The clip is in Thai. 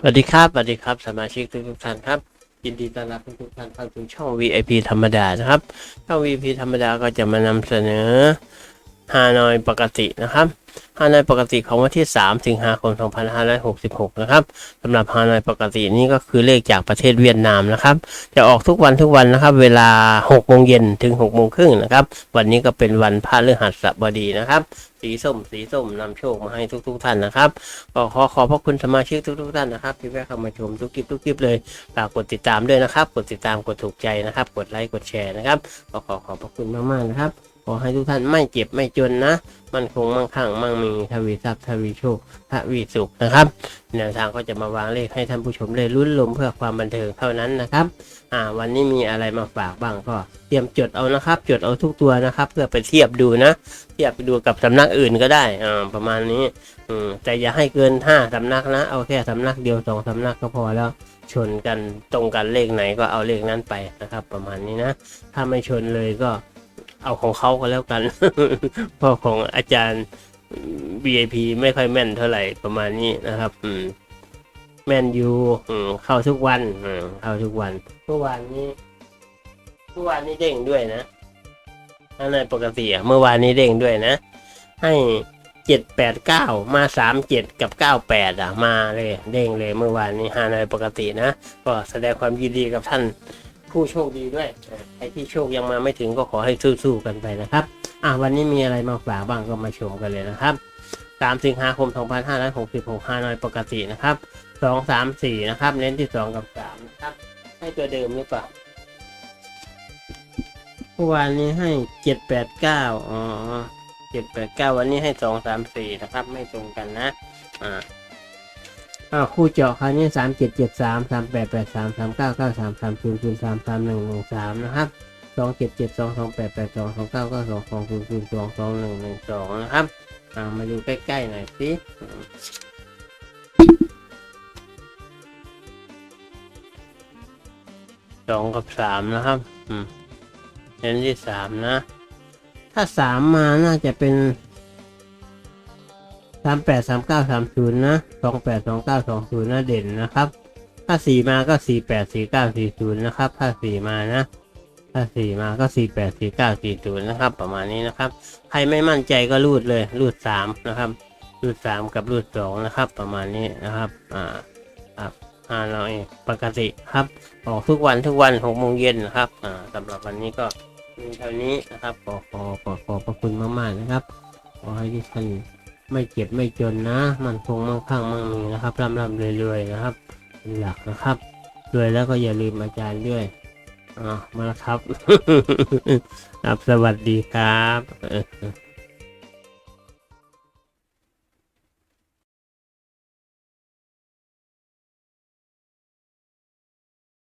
สวัสดีครับสวัสดีครับ สมาชิกทุกทุกท่านครับ ยินดีต้อนรับทุกท่านเข้าสู่ช่อง VIP ธรรมดานะครับช่อง VIP ธรรมดาก็จะมานำเสนอฮานอยปกตินะครับ ฮานอยปกติของวันที่ 3 สิงหาคม 2566 นะครับสำหรับฮานอยปกตินี่ก็คือเลขจากประเทศเวียดนามนะครับ จะออกทุกวันทุกวันนะครับ เวลา 6 โมงเย็นถึง 6 โมงครึ่งนะครับ วันนี้ก็เป็นวันพระฤหัสบดีนะครับ สีส้ม สีส้มนำโชคมาให้ทุกๆท่านนะครับก็ขอขอบพระคุณสมาชิกทุกๆท่านนะครับ ที่แวะเข้ามาชมทุกคลิปทุกคลิปเลยฝากกดติดตามด้วยนะครับ กดติดตามกดถูกใจนะครับ กดไลค์กดแชร์นะครับก็ขอขอบพระคุณมากๆนะครับ อให้ทุกท่านไม่เจ็บไม่จนนะ มันคงมั่งคั่งมั่งมีทวีทรัพย์ทวีโชคทวีสุขนะครับแนวทางก็จะมาวางเลขให้ท่านผู้ชมเลยลุ้นลมเพื่อความบันเทิงเท่านั้นนะครับ อ่า วันนี้มีอะไรมาฝากบ้างก็เตรียมจดเอานะครับ จดเอาทุกตัวนะครับ เพื่อไปเทียบดูนะ เทียบไปดูกับสำนักอื่นก็ได้อ่าประมาณนี้อืมแต่อย่าให้เกินห้าสำนักนะเอาแค่สำนักเดียวสองสำนักก็พอแล้วชนกันตรงกันเลขไหนก็เอาเลขนั้นไปนะครับ ประมาณนี้นะ ถ้าไม่ชนเลยก็ เอาของเขาก็แล้วกันเพราะของอาจารย์ VIP ไม่ค่อยแม่นเท่าไหร่ประมาณนี้นะครับ อืมแม่นยูอืมเข้าทุกวันเข้าทุกวันเมื่อวานนี้เมื่อวานนี้เด้งด้วยนะถ้าในปกติอะเมื่อวานนี้เด้งด้วยนะ ให้เจ็ดแปดเก้ามาสามเจ็ดกับเก้าแปดอะมาเลย เด้งเลยเมื่อวานนี้ฮานอยปกตินะ ก็แสดงความยินดีกับท่าน ผู้โชคดีด้วยอะใครที่โชคยังมาไม่ถึงก็ขอให้สู้ๆกันไปนะครับ อะวันนี้มีอะไรมาฝากบ้างก็มาชมกันเลยนะครับสามสิงหาคม 2566ฮานอยปกตินะครับสองสามสี่นะครับ เน้นที่สองกับสามนะครับ ให้ตัวเดิมหรือเปล่าวานนี้ให้เจ็ดแปดเก้าอ๋อเจ็ดแปดเก้าวันนี้ให้สองสามสี่นะครับ ไม่ตรงกันนะ อ่า อ่าคู่เจาะคราวนี้สามเจ็ดเจ็ดสามสามแปดแปดสามสามเก้าเก้าสามสามศูนย์ศูนย์สามสามหนึ่งหนึ่งสามนะครับสองเจ็ดเจ็ดสองสองแปดแปดสองสองเก้าเก้าสองสองศูนย์ศูนย์สองสองหนึ่งหนึ่งสองนะครับอ่ามาดูใกล้ๆหน่อยสิสองกับสามนะครับ อืมเน้นที่สามนะ ถ้าสามมาน่าจะเป็นามแปดสามเก้าสามศูนย์นะสองแปดสองเก้าสองศูนย์นะเด่นนะครับ ถ้าสี่มาก็สี่แปดสี่เก้าสี่ศูนย์นะครับ ถ้าสี่มานะ ถ้าสี่มาก็สี่แปดสี่เก้าสี่ศูนย์นะครับ ประมาณนี้นะครับ ใครไม่มั่นใจก็รูดเลยรูดสามนะครับรูดสามกับรูดสองนะครับ ประมาณนี้นะครับ อ่าครับอ่าเราเองปกติครับ ออกทุกวันทุกวันหกโมงเย็นนะครับ อ่าสำหรับวันนี้ก็มีเท่านี้นะครับ ขอขอขอขอบพระคุณมากๆนะครับ ขอให้ทุกท่าน ไม่เจ็บไม่จนนะ มันคงมั่งคั่งมั่งมีนะครับร่ำร่ำรวยๆนะครับ เป็นหลักนะครับรวยแล้วก็อย่าลืมอาจารย์ด้วยอ่ามาแล้วครับครับสวัสดีครับ